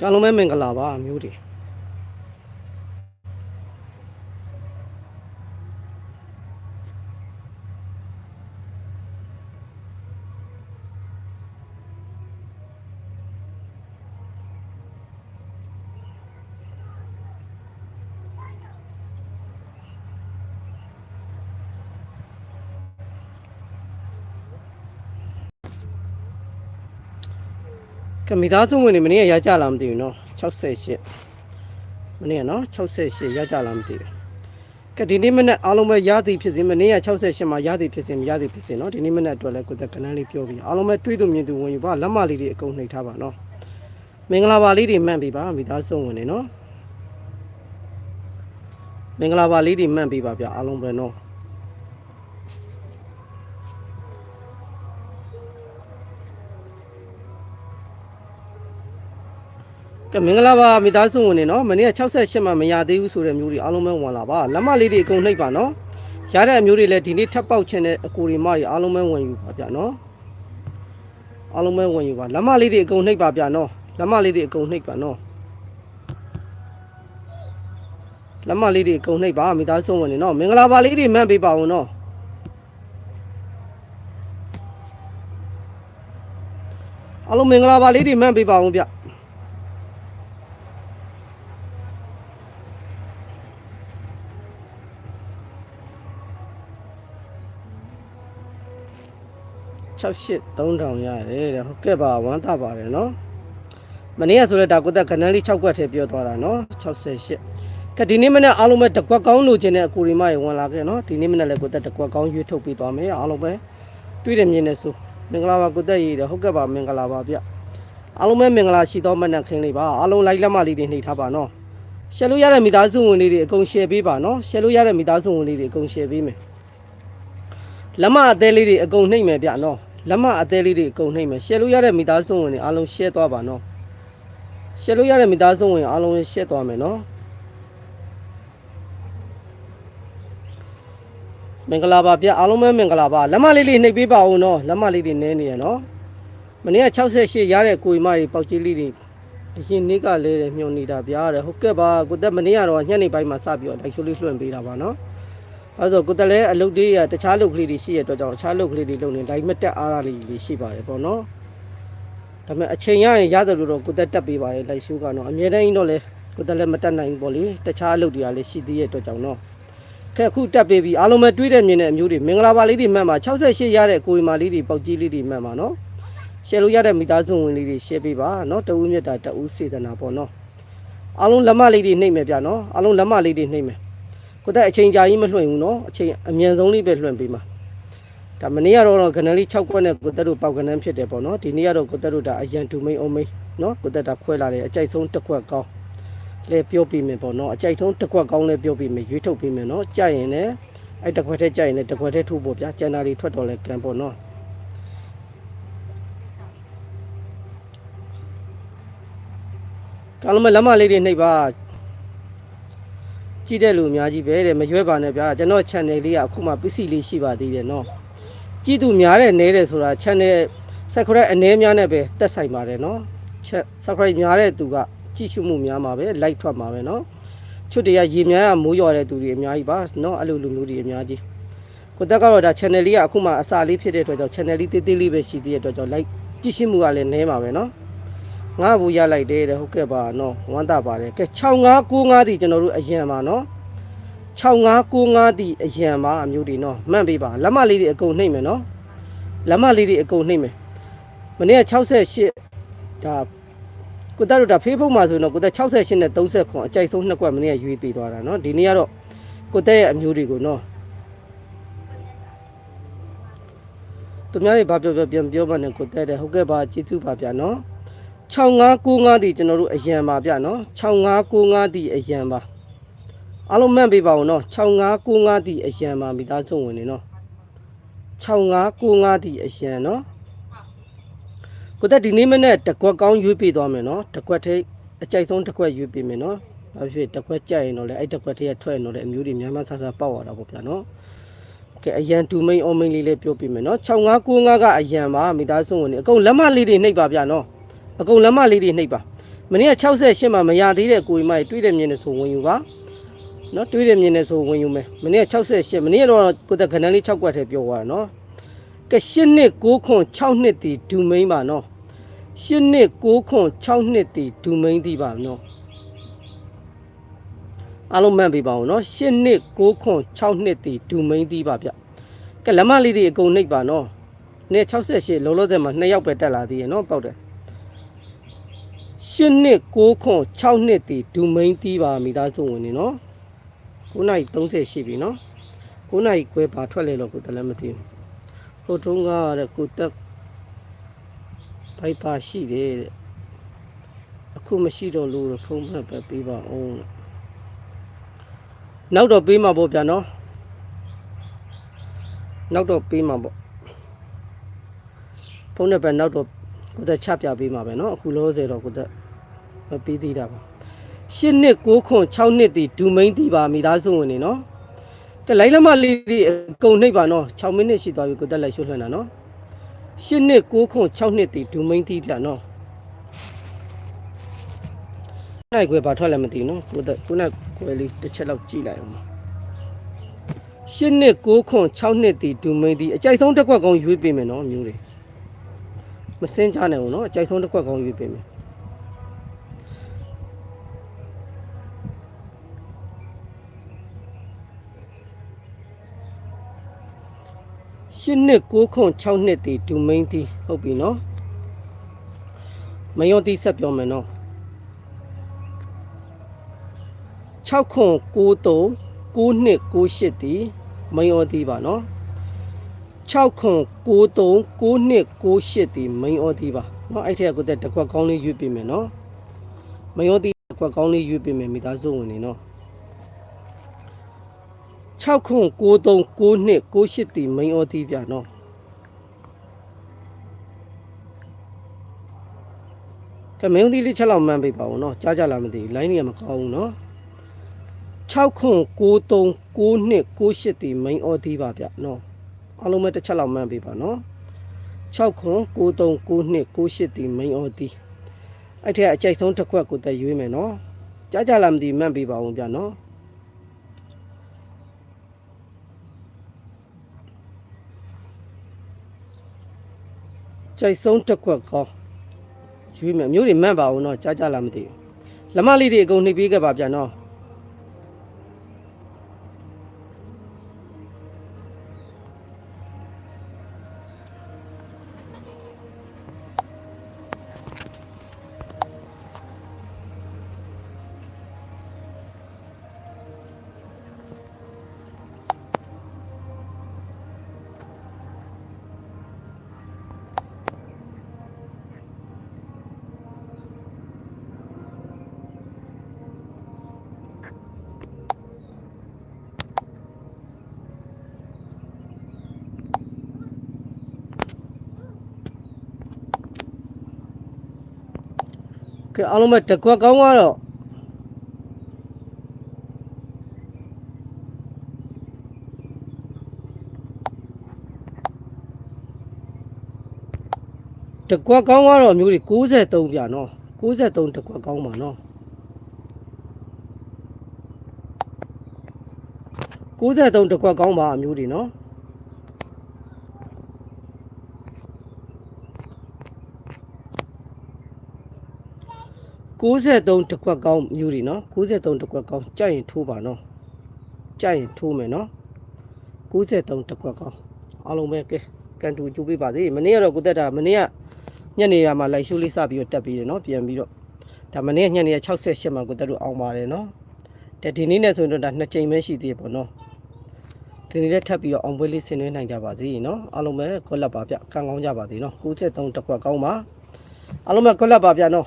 ကာလုံးမဲမင်္ဂလာပါအမျိုးတွေ ကမိသားစုဝင်တွေမနေ့ကရကြလာမသိဘူးနော်68မနေ့ကနော်68ရကြလာမသိဘူးကဒီနေ့မနေ့အားလုံးပဲရသည်ဖြစ်စေမနေ့က68မှာရသည်ဖြစ်စေမရသည်ဖြစ်စေနော်ဒီနေ့မနေ့အတွက်လည်းကိုယ်တက်ကနန်းလေးပြောပြီးအားလုံးပဲတွေးသူမြင်သူဝင်ယူပါလက်မလေးတွေအကုန်နှိပ်ထားပါနော်မင်္ဂလာပါလေးတွေမှန်ပြီပါမိသားစုဝင်တွေနော်မင်္ဂလာပါလေးတွေမှန်ပြီပါဗျအားလုံးပဲနော် ကဲမင်္ဂလာပါမိသားစုဝင်နေနော်မနေ့က68မှမရသေးဘူးဆိုတဲ့မျိုးတွေအားလုံးပဲဝင်လာပါလက်မလေးတွေအကုန်နှိပ်ပါနော်ရတဲ့အမျိုးတွေလည်းဒီနေ့ထပ်ပေါက်ခြင်းတဲ့အကိုရီမတွေအားလုံးပဲဝင်ယူပါဗျနော်အားလုံးပဲဝင်ယူပါလက်မလေးတွေအကုန်နှိပ်ပါဗျနော်လက်မလေးတွေအကုန်နှိပ်ပါနော်လက်မလေးတွေအကုန်နှိပ်ပါမိသားစုဝင်နေနော်မင်္ဂလာပါလေးတွေမှန်ပေးပါဦးနော်အားလုံးမင်္ဂလာပါလေးတွေမှန်ပေးပါဦးဗျ 68 3000ရတယ်တဲ့ဟုတ်ကဲ့ပါဝမ်းသာပါတယ်နော်မနေ့ကဆိုလဲဒါကိုသက်ခဏန်းလေး6ကွက်ထဲပြောသွားတာနော်68ကဲဒီနေ့မနေ့အားလုံးပဲတကွက်ကောင်းလို့ခြင်းတဲ့အကူရီမရေဝင်လာခဲ့နော်ဒီနေ့မနေ့လည်းကိုသက်တကွက်ကောင်းရွေးထုတ်ပြီးသွားမယ်အားလုံးပဲတွေ့တယ်မြင်နေဆိုမင်္ဂလာပါကိုသက်ရေးတယ်ဟုတ်ကဲ့ပါမင်္ဂလာပါဗျအားလုံးပဲမင်္ဂလာရှိသောမနက်ခင်းလေးပါအားလုံးလိုက်လက်မလေးတွေနှိပ်ထားပါနော်ရှယ်လို့ရတဲ့မိသားစုဝင်လေးတွေအကုန် share ပေးပါနော်ရှယ်လို့ရတဲ့မိသားစုဝင်လေးတွေအကုန် share ပေးမယ်လက်မအသေးလေးတွေအကုန်နှိမ့်မယ်ဗျနော် လက်မအသေးလေးတွေအကုန်နှိမ့်မယ်ရှယ်လို့ရတဲ့မိသားစုဝင်တွေအားလုံးရှယ်သွားပါနော်ရှယ်လို့ရတဲ့မိသားစုဝင်အားလုံးရှယ်သွားမယ်နော်မင်္ဂလာပါဗျအားလုံးပဲမင်္ဂလာပါလက်မလေးလေးနှိပ်ပေးပါဦးနော်လက်မလေးတွေနည်းနေရနော်မနေ့က68ရတဲ့ကိုရီမတွေပေါက်ကြီးလေးတွေအရင်နေ့ကလဲတယ်မြုံနေတာဗျာတဲ့ဟုတ်ကဲ့ပါကိုသက်မနေ့ကတော့ညနေပိုင်းမှာစပြီးတော့တိုက်ရှိုးလေးလွှင့်ပေးတာပါနော် အဲဆိုကိုယ်တလည်းအလုပ်တွေရတခြားလုပ်ကလေးတွေရှိရတဲ့အတွက်ကြောင့်တခြားလုပ်ကလေးတွေလုပ်နေတိုင်းမတက်အားရလေးတွေရှိပါတယ်ပေါ့နော်ဒါပေမဲ့အချိန်ရရင်ရတယ်လို့တော့ကိုယ်တက်တက်ပေးပါတယ်လိုက်ရှုကတော့အမြဲတမ်းတော့လေကိုယ်တက်လည်းမတက်နိုင်ဘူးပေါ့လေတခြားအလုပ်တွေကလည်းရှိသေးတဲ့အတွက်ကြောင့်တော့ခဲအခုတက်ပေးပြီးအားလုံးပဲတွေးတဲ့မြင်တဲ့အမျိုးတွေမင်္ဂလာပါလေးတွေမှတ်ပါ68ရတဲ့ကိုယ်မာလေးတွေပေါက်ကြီးလေးတွေမှတ်ပါနော်ရှယ်လို့ရတဲ့မိသားစုဝင်လေးတွေရှယ်ပေးပါနော်တဦးမြတ်တာတဦးစေတနာပေါ့နော်အားလုံးလက်မလေးတွေနှိမ့်မယ်ဗျနော်အားလုံးလက်မလေးတွေနှိမ့်မယ် ကိုတက်အချိန်ကြာကြီးမလွှင့်ဘူးနော်အချိန်အမြန်ဆုံးလေးပဲလွှင့်ပေးမှာဒါမနေ့ကတော့ခဏလေး6ခွက်နဲ့ကိုတက်တို့ပေါက်ကနန်းဖြစ်တယ်ပေါ့နော်ဒီနေ့ကတော့ကိုတက်တို့ဒါအရန်တူမိန်အုံမိန်နော်ကိုတက်ဒါခွဲလာတယ်အကြိုက်ဆုံးတစ်ခွက်ကောင်းလဲပြောပြမယ်ပေါ့နော်အကြိုက်ဆုံးတစ်ခွက်ကောင်းလဲပြောပြမယ်ရွေးထုတ်ပြမယ်နော်ကြိုက်ရင်လည်းအဲ့တစ်ခွက်ထဲကြိုက်ရင်လည်းတစ်ခွက်ထဲထိုးဖို့ဗျာကျန်တာတွေထွက်တော့လဲကံပေါ့နော်ကလုံးမလက်မလေးတွေနှိပ်ပါ ကြည့်တဲ့လူအများကြီးပဲတဲ့မရွဲပါနဲ့ဗျာကျွန်တော် channel လေးကအခုမှပစ္စည်းလေးရှိပါသေးတယ်နော်ကြည့်သူများတဲ့နဲတယ်ဆိုတာ channel subscribe အနည်းများနဲ့ပဲတက်ဆိုင်ပါတယ်နော် subscribe များတဲ့သူကကြည့်ရှုမှုများမှာပဲ like ထွက်မှာပဲနော်ချွတ်တရရေများကမိုးရွာတဲ့သူတွေအများကြီးပါနော်အဲ့လိုလူမျိုးတွေအများကြီးကိုတက်ကတော့ဒါ channel လေးကအခုမှအစာလေးဖြစ်တဲ့အတွက်ကြောင့် channel လေးတေးသေးလေးပဲရှိသေးတဲ့အတွက်ကြောင့် like ကြည့်ရှုမှုကလည်းနည်းမှာပဲနော် ငါဘူးရလိုက်တယ်တဲ့ဟုတ်ကဲ့ပါနော်ဝမ်းသာပါတယ်ကဲ6595တီကျွန်တော်တို့အရင်ပါနော်6595တီအရင်ပါအမျိုးတွေနော်မှတ်ပေးပါလက်မလေးတွေအကုန်နှိမ့်မယ်နော်လက်မလေးတွေအကုန်နှိမ့်မယ်မနေ့က68ဒါကိုတက်တို့ဒါဖေးဖုတ်မှာဆိုရင်တော့ကိုတက်68နဲ့30ခွန်အကြိုက်ဆုံးနှစ်ကွက်မနေ့ကရွေးပေးသွားတာနော်ဒီနေ့ကတော့ကိုတက်ရဲ့အမျိုးတွေကိုနော်သူများတွေဘာပြောပြောပြန်ပြောမှနဲ့ကိုတက်တယ်ဟုတ်ကဲ့ပါကျေးဇူးပါဗျာနော် 6595တီကျွန်တော်တို့အရန်ပါဗျနော်6595တီအရန်ပါအားလုံးမှတ်ပေးပါဦးနော်6595တီအရန်ပါမိသားစုဝင်နေနော်6595တီအရန်နော်ကိုတက်ဒီနေ့မနေ့တကွက်ကောင်းရွေးပေးသွားမယ်နော်တကွက်ထိပ်အကြိုက်ဆုံးတကွက်ရွေးပေးမယ်နော်ဘာဖြစ်တကွက်ကြိုက်ရင်တော့လေအဲ့တကွက်ထိပ်ကထွက်ရင်တော့လေအမျိုးတွေများများဆဆပေါက်ရတာပေါ့ဗျာနော်ကဲအရန်တူမိန်အော်မိန်လေးလေးပြောပြမယ်နော်6595ကအရန်ပါမိသားစုဝင်နေအကုန်လက်မလေးတွေနှိပ်ပါဗျာနော် အကုန်လက်မလေးတွေနှိပ်ပါမနေ့က68မှာမရသေးတဲ့ကိုကြီးမကြီးတွေးတယ်မြင်တယ်ဆိုဝင်ယူပါနော်တွေးတယ်မြင်တယ်ဆိုဝင်ယူမယ်မနေ့က68မနေ့ကတော့ကိုသက်ခဏန်းလေး6ကွက်ထဲပြောသွားတာနော်က8နှစ်9ခွန်6နှစ်တီဒူမိန်ပါနော်8နှစ်9ခွန်6နှစ်တီဒူမိန်တီပါနော်အားလုံးမှတ်ပေးပါဦးနော်8နှစ်9ခွန်6နှစ်တီဒူမိန်တီပါဗျကဲလက်မလေးတွေအကုန်နှိပ်ပါနော်နေ့68လောလောဆယ်မှာ2ယောက်ပဲတက်လာသေးရနော်ပေါက်တယ် 8နှစ်9ခွန်6နှစ်တီဒူမိန်တီပါမိသားစုဝင်နေနော်9နိုင်30ရှိပြီနော်9နိုင်ခွဲပါထွက်လဲတော့ကိုတလည်းမသိဘူးဟိုတုန်းကတဲ့ကိုတက်ဖိုက်ပါရှိတယ်တဲ့အခုမရှိတော့လို့ဖုန်းမှတ်ပဲပေးပါအောင်တဲ့နောက်တော့ပေးမှာပေါ့ဗျာနော်နောက်တော့ပေးမှာပေါ့ဖုန်းနဲ့ပဲနောက်တော့ကိုတက်ချပြပေးမှာပဲเนาะအခုလောဆယ်တော့ကိုတက် မပေးသေးတာပါ၈နှစ်၉ခွန်6နှစ်တီဒူမိန်တီပါမိသားစုဝင်နေနော်ကဲလိုက်လမလေးဒီအကုန်နှိပ်ပါနော်6မိနစ်ရှိသွားပြီကိုတက်လိုက်ရှုပ်လွှင့်တာနော်၈နှစ်၉ခွန်6နှစ်တီဒူမိန်တီပြနော်နိုင်ခွဲပါထွက်လည်းမသိနော်ကိုတက်ကိုနဲ့ခွဲလေးတစ်ချက်လောက်ကြည့်လိုက်အောင်၈နှစ်၉ခွန်6နှစ်တီဒူမိန်တီအကြိုက်ဆုံးတစ်ခွက်ကောင်ရွေးပေးမယ်နော်မျိုးတွေမစင်းချနိုင်ဘူးနော်အကြိုက်ဆုံးတစ်ခွက်ကောင်ရွေးပေးမယ် ၈နှစ်၉ခွန်6နှစ်တီဒူမိန်းတီဟုတ်ပြီနော်မယုံတီဆက်ပြောမယ်နော်6ခွန်93 9နှစ်98တီမယုံတီပါနော်6ခွန်93 9နှစ်98တီမယုံတီပါနော်အဲ့ထက်ကတကွက်ကောင်းလေးယူပေးမယ်နော်မယုံတီတကွက်ကောင်းလေးယူပေးမယ်မိသားစုဝင်နေနော် 6ခွန်း93 92 98တီမိန်ဩတီးပြနော်ကဲမိန်ဩတီးလေးချက်လောက်မှန်းပေးပါဦးနော်ကြားကြလားမသိဘူးလိုင်းတွေကမကောင်းဘူးနော်6ခွန်း93 92 98တီမိန်ဩတီးပါဗျနော်အလုံးမဲ့တစ်ချက်လောက်မှန်းပေးပါနော်6ခွန်း93 92 98တီမိန်ဩတီးအဲ့ထက်အကြိုက်ဆုံးတစ်ခွက်ကိုတက်ရွေးမယ်နော်ကြားကြလားမသိမှန်းပေးပါဦးဗျနော် ကြိုက်ဆုံးတစ်ခွက်ကောင်းရွေးမယ်မျိုးတွေမှန်းပါအောင်နော်ကြားကြလားမသိဘူးလက်မလေးတွေအကုန်နှိပ်ပေးခဲ့ပါဗျနော် ကဲအားလုံးပဲတစ်ခွက်ကောင်းကတော့တစ်ခွက်ကောင်းကတော့အမျိုးတွေ63ပြနော်63တစ်ခွက်ကောင်းပါနော်63တစ်ခွက်ကောင်းပါအမျိုးတွေနော် 63တစ်ခွက်ကောင်းမျိုးတွေနော်63တစ်ခွက်ကောင်းကြိုက်ရင်ထိုးပါနော်ကြိုက်ရင်ထိုးမယ်နော်63တစ်ခွက်ကောင်းအားလုံးပဲကဲကန်တူကြိုးပေးပါသေးမနေ့ကတော့ကိုသက်တာမနေ့ကညနေရမှာလိုက်ရှိုးလေးစပြီးတော့တက်ပြီးတယ်နော်ပြန်ပြီးတော့ဒါမနေ့ကညနေက68မှာကိုသက်တို့အောင်ပါတယ်နော်တဲ့ဒီနေ့နဲ့ဆိုရင်တော့ဒါနှစ်ချိန်ပဲရှိသေးတယ်ပေါ့နော်ဒီနေ့လည်းထပ်ပြီးတော့အောင်ပွဲလေးဆင်နွှဲနိုင်ကြပါစေနော်အားလုံးပဲခွက်လက်ပါဗျကံကောင်းကြပါသေးနော်63တစ်ခွက်ကောင်းပါအားလုံးပဲခွက်လက်ပါဗျနော်